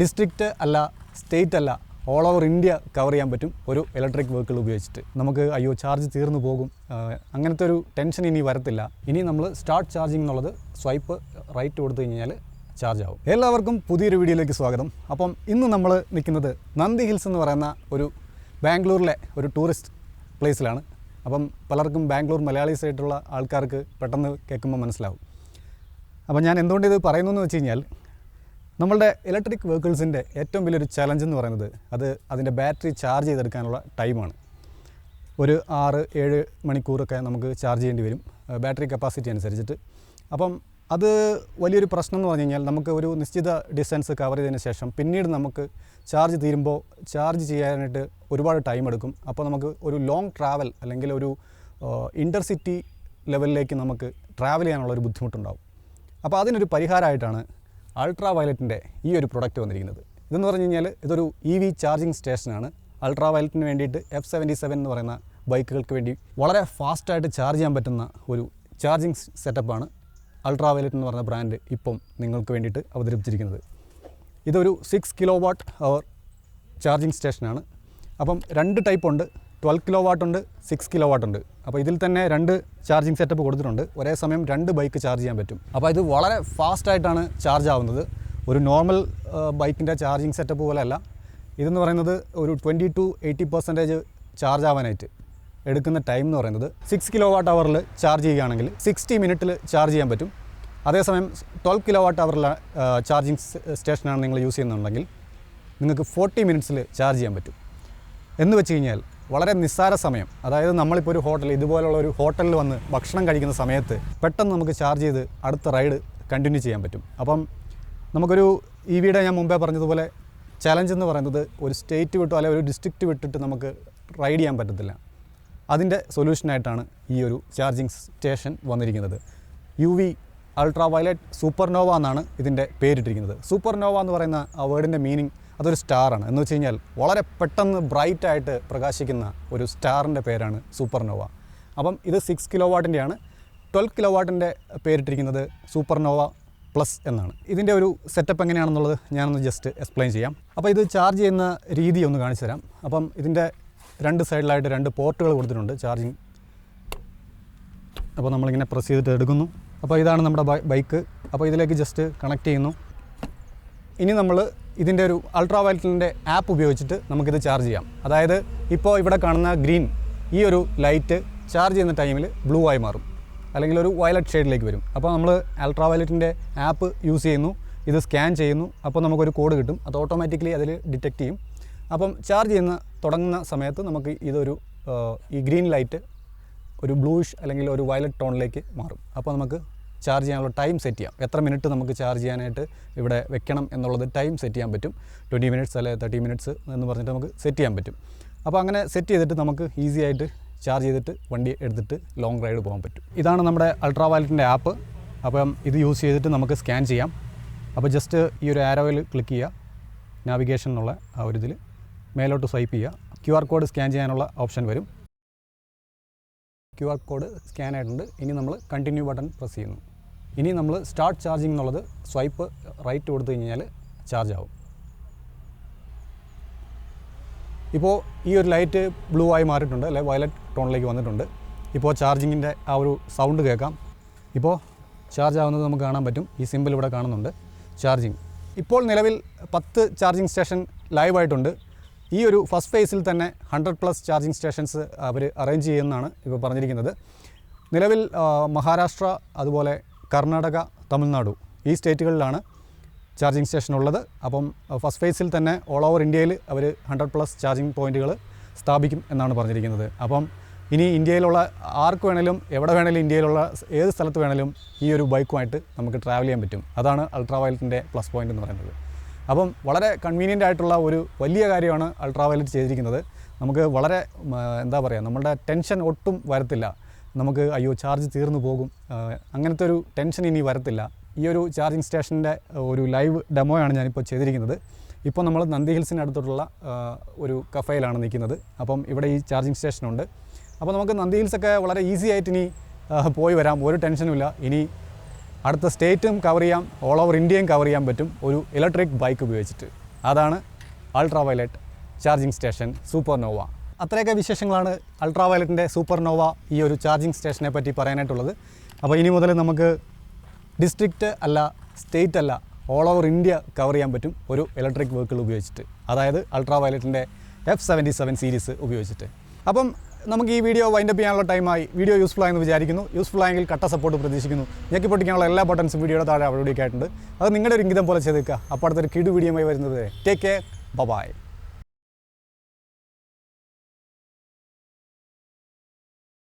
District അല്ല state അല്ല all over India cover ചെയ്യാൻ പറ്റും ഒരു ഇലക്ട്രിക് വെഹിക്കിൾ ഉപയോഗിച്ചിട്ട്. നമുക്ക് അയ്യോ ചാർജ് തീർന്നു പോകും. അങ്ങനത്തെ ഒരു ടെൻഷൻ ഇനി വരത്തില്ല. ഇനി നമ്മൾ സ്റ്റാർട്ട് ചാർജിങ് എന്നുള്ളത് സ്വൈപ്പ് റൈറ്റ് കൊടുത്തു കഴിഞ്ഞാൽ ചാർജ് ആവും. എല്ലാവർക്കും പുതിയൊരു വീഡിയോയിലേക്ക് സ്വാഗതം. അപ്പം ഇന്ന് നമ്മൾ നിൽക്കുന്നത് നന്ദി ഹിൽസ് എന്ന് പറയുന്ന ഒരു ബാംഗ്ലൂരിലെ ഒരു ടൂറിസ്റ്റ് പ്ലേസിലാണ് അപ്പം പലർക്കും ബാംഗ്ലൂർ മലയാളീസ് ആയിട്ടുള്ള ആൾക്കാർക്ക് പെട്ടെന്ന് കേൾക്കുമ്പോൾ മനസ്സിലാവും. അപ്പോൾ ഞാൻ എന്തുകൊണ്ട് ഇത് പറയുന്നു എന്ന് വെച്ച് കഴിഞ്ഞാൽ നമ്മളുടെ ഇലക്ട്രിക് വെഹിക്കിൾസിന്റെ ഏറ്റവും വലിയൊരു ചലഞ്ച് എന്ന് പറയുന്നത് അത് അതിന്റെ ബാറ്ററി ചാർജ് ചെയ്തെടുക്കാനുള്ള ടൈമാണ് ഒരു ആറ് ഏഴ് മണിക്കൂറൊക്കെ നമുക്ക് ചാർജ് ചെയ്യേണ്ടി വരും ബാറ്ററി കപ്പാസിറ്റി അനുസരിച്ചിട്ട്. അപ്പം അത് വലിയൊരു പ്രശ്നം എന്ന് പറഞ്ഞു കഴിഞ്ഞാൽ നമുക്ക് ഒരു നിശ്ചിത ഡിസ്റ്റൻസ് കവർ ചെയ്തതിന് ശേഷം പിന്നീട് നമുക്ക് ചാർജ് തീരുമ്പോൾ ചാർജ് ചെയ്യാനായിട്ട് ഒരുപാട് ടൈം എടുക്കും. അപ്പോൾ നമുക്ക് ഒരു ലോങ് ട്രാവൽ അല്ലെങ്കിൽ ഒരു ഇന്റർസിറ്റി ലെവലിലേക്ക് നമുക്ക് ട്രാവൽ ചെയ്യാനുള്ള ഒരു ബുദ്ധിമുട്ടുണ്ടാവും. അപ്പോൾ അതിനൊരു പരിഹാരമായിട്ടാണ് അൾട്രാ വയലറ്റിന്റെ ഈ ഒരു പ്രൊഡക്റ്റ് വന്നിരിക്കുന്നത്. ഇതെന്ന് പറഞ്ഞു കഴിഞ്ഞാൽ ഇതൊരു ഇ വി ചാർജിങ് സ്റ്റേഷനാണ് അൾട്രാ വയലറ്റിന് വേണ്ടിയിട്ട് എഫ് സെവന്റി സെവൻ എന്ന് പറയുന്ന ബൈക്കുകൾക്ക് വേണ്ടി വളരെ ഫാസ്റ്റായിട്ട് ചാർജ് ചെയ്യാൻ പറ്റുന്ന ഒരു ചാർജിങ് സെറ്റപ്പാണ് അൾട്രാ വയലറ്റ് എന്ന് പറയുന്ന ബ്രാൻഡ് ഇപ്പം നിങ്ങൾക്ക് വേണ്ടിയിട്ട് അവതരിപ്പിച്ചിരിക്കുന്നത്. ഇതൊരു six kilowatt hour charging സ്റ്റേഷനാണ് അപ്പം രണ്ട് ടൈപ്പ് ഉണ്ട്. ട്വൽവ് കിലോ വാട്ട് ഉണ്ട് സിക്സ് കിലോ വാട്ട് ഉണ്ട്. അപ്പോൾ ഇതിൽ തന്നെ രണ്ട് ചാർജിങ് സെറ്റപ്പ് കൊടുത്തിട്ടുണ്ട്. ഒരേ സമയം രണ്ട് ബൈക്ക് ചാർജ് ചെയ്യാൻ പറ്റും. അപ്പോൾ ഇത് വളരെ ഫാസ്റ്റായിട്ടാണ് ചാർജ് ആവുന്നത്. ഒരു നോർമൽ ബൈക്കിന്റെ ചാർജിങ് സെറ്റപ്പ് പോലെയല്ല. ഇതെന്ന് പറയുന്നത് ഒരു twenty to eighty percentage charge ആവാനായിട്ട് എടുക്കുന്ന ടൈം എന്ന് പറയുന്നത്. സിക്സ് കിലോ വാട്ട് അവറിൽ ചാർജ് ചെയ്യുകയാണെങ്കിൽ സിക്സ്റ്റി മിനിറ്റിൽ ചാർജ് ചെയ്യാൻ പറ്റും. അതേസമയം ട്വൽവ് കിലോ വാട്ട് അവറിൽ ചാർജിങ് സ്റ്റേഷനാണ് നിങ്ങൾ യൂസ് ചെയ്യുന്നുണ്ടെങ്കിൽ നിങ്ങൾക്ക് ഫോർട്ടി മിനിറ്റ്സിൽ ചാർജ് ചെയ്യാൻ പറ്റും. എന്ന് വെച്ച് കഴിഞ്ഞാൽ വളരെ നിസ്സാര സമയം. അതായത് നമ്മളിപ്പോൾ ഒരു ഹോട്ടൽ ഇതുപോലുള്ള ഒരു ഹോട്ടലിൽ വന്ന് ഭക്ഷണം കഴിക്കുന്ന സമയത്ത് പെട്ടെന്ന് നമുക്ക് ചാർജ് ചെയ്ത് അടുത്ത റൈഡ് കണ്ടിന്യൂ ചെയ്യാൻ പറ്റും. അപ്പം നമുക്കൊരു ഈ വീഡിയോ ഞാൻ മുമ്പേ പറഞ്ഞതുപോലെ ചലഞ്ച് എന്ന് പറയുന്നത് ഒരു സ്റ്റേറ്റ് വിട്ടോ അല്ലെങ്കിൽ ഒരു ഡിസ്ട്രിക്റ്റ് വിട്ടിട്ട് നമുക്ക് റൈഡ് ചെയ്യാൻ പറ്റത്തില്ല. അതിന്റെ സൊല്യൂഷനായിട്ടാണ് ഈ ഒരു ചാർജിങ് സ്റ്റേഷൻ വന്നിരിക്കുന്നത്. U V ultraviolet supernova എന്നാണ് ഇതിന്റെ പേരിട്ടിരിക്കുന്നത്. സൂപ്പർനോവ എന്ന് പറയുന്ന ആ വേർഡിന്റെ മീനിങ് അതൊരു സ്റ്റാറാണ്. എന്ന് വെച്ച് കഴിഞ്ഞാൽ വളരെ പെട്ടെന്ന് ബ്രൈറ്റായിട്ട് പ്രകാശിക്കുന്ന ഒരു സ്റ്റാറിന്റെ പേരാണ് സൂപ്പർനോവ. അപ്പം ഇത് സിക്സ് കിലോ വാട്ടിന്റെയാണ് ട്വൽവ് കിലോ വാട്ടിന്റെ പേരിട്ടിരിക്കുന്നത് സൂപ്പർനോവ പ്ലസ് എന്നാണ്. ഇതിന്റെ ഒരു സെറ്റപ്പ് എങ്ങനെയാണെന്നുള്ളത് ഞാനൊന്ന് ജസ്റ്റ് എക്സ്പ്ലെയിൻ ചെയ്യാം. അപ്പോൾ ഇത് ചാർജ് ചെയ്യുന്ന രീതി ഒന്ന് കാണിച്ചു തരാം. അപ്പം ഇതിന്റെ രണ്ട് സൈഡിലായിട്ട് രണ്ട് പോർട്ടുകൾ കൊടുത്തിട്ടുണ്ട് ചാർജിങ് അപ്പോൾ നമ്മളിങ്ങനെ പ്രസ് ചെയ്തിട്ട് എടുക്കുന്നു. അപ്പോൾ ഇതാണ് നമ്മുടെ ബൈക്ക് അപ്പോൾ ഇതിലേക്ക് ജസ്റ്റ് കണക്ട് ചെയ്യുന്നു. ഇനി നമ്മൾ ഇതിന്റെ ഒരു അൾട്രാ വയലറ്റിന്റെ ആപ്പ് ഉപയോഗിച്ചിട്ട് നമുക്കിത് ചാർജ് ചെയ്യാം. അതായത് ഇപ്പോൾ ഇവിടെ കാണുന്ന ഗ്രീൻ ഈ ഒരു ലൈറ്റ് ചാർജ് ചെയ്യുന്ന ടൈമിൽ ബ്ലൂ ആയി മാറും. അല്ലെങ്കിൽ ഒരു വയലറ്റ് ഷെയ്ഡിലേക്ക് വരും. അപ്പോൾ നമ്മൾ അൾട്രാ വയലറ്റിന്റെ ആപ്പ് യൂസ് ചെയ്യുന്നു. ഇത് സ്കാൻ ചെയ്യുന്നു. അപ്പോൾ നമുക്കൊരു കോഡ് കിട്ടും. അത് ഓട്ടോമാറ്റിക്കലി അതിൽ ഡിറ്റക്റ്റ് ചെയ്യും. അപ്പം ചാർജ് ചെയ്യുന്ന തുടങ്ങുന്ന സമയത്ത് നമുക്ക് ഇതൊരു ഈ ഗ്രീൻ ലൈറ്റ് ഒരു ബ്ലൂഷ് അല്ലെങ്കിൽ ഒരു വയലറ്റ് ടോണിലേക്ക് മാറും. അപ്പോൾ നമുക്ക് ചാർജ് ചെയ്യാനുള്ള ടൈം സെറ്റ് ചെയ്യാം. എത്ര മിനിറ്റ് നമുക്ക് ചാർജ് ചെയ്യാനായിട്ട് ഇവിടെ വെക്കണം എന്നുള്ളത് ടൈം സെറ്റ് ചെയ്യാൻ പറ്റും. ട്വന്റി മിനിറ്റ്സ് അല്ലെങ്കിൽ തേർട്ടി മിനിറ്റ്സ് എന്ന് പറഞ്ഞിട്ട് നമുക്ക് സെറ്റ് ചെയ്യാൻ പറ്റും. അപ്പോൾ അങ്ങനെ സെറ്റ് ചെയ്തിട്ട് നമുക്ക് ഈസി ആയിട്ട് ചാർജ് ചെയ്തിട്ട് വണ്ടി എടുത്തിട്ട് ലോങ് റൈഡ് പോകാൻ പറ്റും. ഇതാണ് നമ്മുടെ അൾട്രാ വാലറ്റിന്റെ ആപ്പ്. അപ്പം ഇത് യൂസ് ചെയ്തിട്ട് നമുക്ക് സ്കാൻ ചെയ്യാം. അപ്പോൾ ജസ്റ്റ് ഈ ഒരു ആരോയിൽ ക്ലിക്ക് ചെയ്യുക. നാവിഗേഷൻ എന്നുള്ള ആ ഒരു ഇതിൽ മേലോട്ട് സ്വൈപ്പ് ചെയ്യുക. ക്യു ആർ കോഡ് സ്കാൻ ചെയ്യാനുള്ള ഓപ്ഷൻ വരും. ക്യു ആർ കോഡ് സ്കാൻ ആയിട്ടുണ്ട്. ഇനി നമ്മൾ കണ്ടിന്യൂ ബട്ടൺ പ്രസ് ചെയ്യുന്നു. ഇനി നമ്മൾ സ്റ്റാർട്ട് ചാർജിങ് എന്നുള്ളത് സ്വൈപ്പ് റൈറ്റ് കൊടുത്തു കഴിഞ്ഞാൽ ചാർജ് ആവും. ഇപ്പോൾ ഈ ഒരു ലൈറ്റ് ബ്ലൂ ആയി മാറിയിട്ടുണ്ട് അല്ലെ വയലറ്റ് ടോണിലേക്ക് വന്നിട്ടുണ്ട്. ഇപ്പോൾ ചാർജിങ്ങിന്റെ ആ ഒരു സൗണ്ട് കേൾക്കാം. ഇപ്പോൾ ചാർജ് ആവുന്നത് നമുക്ക് കാണാൻ പറ്റും. ഈ സിമ്പിൾ ഇവിടെ കാണുന്നുണ്ട്. ചാർജിങ് ഇപ്പോൾ നിലവിൽ പത്ത് ചാർജിങ് സ്റ്റേഷൻ ലൈവായിട്ടുണ്ട് ഈ ഒരു ഫസ്റ്റ് ഫേസിൽ തന്നെ ഹൺഡ്രഡ് പ്ലസ് ചാർജിങ് സ്റ്റേഷൻസ് അവർ അറേഞ്ച് ചെയ്യുമെന്നാണ് ഇപ്പോൾ പറഞ്ഞിരിക്കുന്നത്. നിലവിൽ മഹാരാഷ്ട്ര അതുപോലെ കർണാടക തമിഴ്നാടു ഈ സ്റ്റേറ്റുകളിലാണ് ചാർജിങ് സ്റ്റേഷൻ ഉള്ളത് അപ്പം ഫസ്റ്റ് ഫേസിൽ തന്നെ ഓൾ ഓവർ ഇന്ത്യയിൽ അവർ ഹൺഡ്രഡ് പ്ലസ് ചാർജിങ് പോയിന്റുകൾ സ്ഥാപിക്കും എന്നാണ് പറഞ്ഞിരിക്കുന്നത്. അപ്പം ഇനി ഇന്ത്യയിലുള്ള ആർക്ക് വേണേലും എവിടെ വേണേലും ഇന്ത്യയിലുള്ള ഏത് സ്ഥലത്ത് വേണേലും ഈ ഒരു ബൈക്കുമായിട്ട് നമുക്ക് ട്രാവൽ ചെയ്യാൻ പറ്റും. അതാണ് അൾട്രാ വയലറ്റിന്റെ പ്ലസ് പോയിന്റ് എന്ന് പറയുന്നത്. അപ്പം വളരെ കൺവീനിയന്റ് ആയിട്ടുള്ള ഒരു വലിയ കാര്യമാണ് അൾട്രാ വയലറ്റ് ചെയ്തിരിക്കുന്നത്. നമുക്ക് വളരെ എന്താ പറയുക നമ്മളുടെ ടെൻഷൻ ഒട്ടും വരത്തില്ല. നമുക്ക് അയ്യോ ചാർജ് തീർന്നു പോകും. അങ്ങനത്തെ ഒരു ടെൻഷൻ ഇനി വരത്തില്ല. ഈ ഒരു ചാർജിങ് സ്റ്റേഷന്റെ ഒരു ലൈവ് ഡെമോയാണ് ഞാനിപ്പോൾ ചെയ്തിരിക്കുന്നത്. ഇപ്പോൾ നമ്മൾ നന്ദി ഹിൽസിന് അടുത്തുള്ള ഒരു കഫയിലാണ് നിൽക്കുന്നത്. അപ്പം ഇവിടെ ഈ ചാർജിങ് സ്റ്റേഷനുണ്ട് അപ്പോൾ നമുക്ക് നന്ദി ഹിൽസൊക്കെ വളരെ ഈസി ആയിട്ട് ഇനി പോയി വരാം. ഒരു ടെൻഷനുമില്ല ഇനി അടുത്ത സ്റ്റേറ്റും കവർ ചെയ്യാം. ഓൾ ഓവർ ഇന്ത്യയും കവർ ചെയ്യാൻ പറ്റും. ഒരു ഇലക്ട്രിക് ബൈക്ക് ഉപയോഗിച്ചിട്ട്. അതാണ് ultra violet charging station super Nova അത്രയൊക്കെ വിശേഷങ്ങളാണ് അൾട്രാ വയലറ്റിന്റെ സൂപ്പർ നോവ ഈ ഒരു ചാർജിങ് സ്റ്റേഷനെ പറ്റി പറയാനായിട്ടുള്ളത്. അപ്പോൾ ഇനി മുതൽ നമുക്ക് ഡിസ്ട്രിക്റ്റ് അല്ല സ്റ്റേറ്റ് അല്ല ഓൾ ഓവർ ഇന്ത്യ കവർ ചെയ്യാൻ പറ്റും ഒരു ഇലക്ട്രിക് വെഹിക്കിൾ ഉപയോഗിച്ചിട്ട്. അതായത് അൾട്രാ വയലറ്റിന്റെ എഫ് സെവന്റി സെവൻ സീരീസ് ഉപയോഗിച്ചിട്ട്. അപ്പം നമുക്ക് ഈ വീഡിയോ വൈൻഡപ്പ് ചെയ്യാനുള്ള ടൈമായി വീഡിയോ യൂസ്ഫുൾ ആയെന്ന് വിചാരിക്കുന്നു. യൂസ്ഫുൾ ആയെങ്കിൽ കട്ട സപ്പോർട്ട് പ്രതീക്ഷിക്കുന്നു. ഞെക്കി പൊട്ടിക്കാനുള്ള എല്ലാ ബട്ടൺസും വീഡിയോയുടെ താഴെ അവിടെ ആയിട്ടുണ്ട് അത് നിങ്ങളുടെ ഒരു ഇംഗിതം പോലെ ചെയ്തേക്കുക. അപ്പോൾ അടുത്തൊരു കിടു വീഡിയോയുമായി വരുന്നത് ടേക്ക് കെയർ ബൈ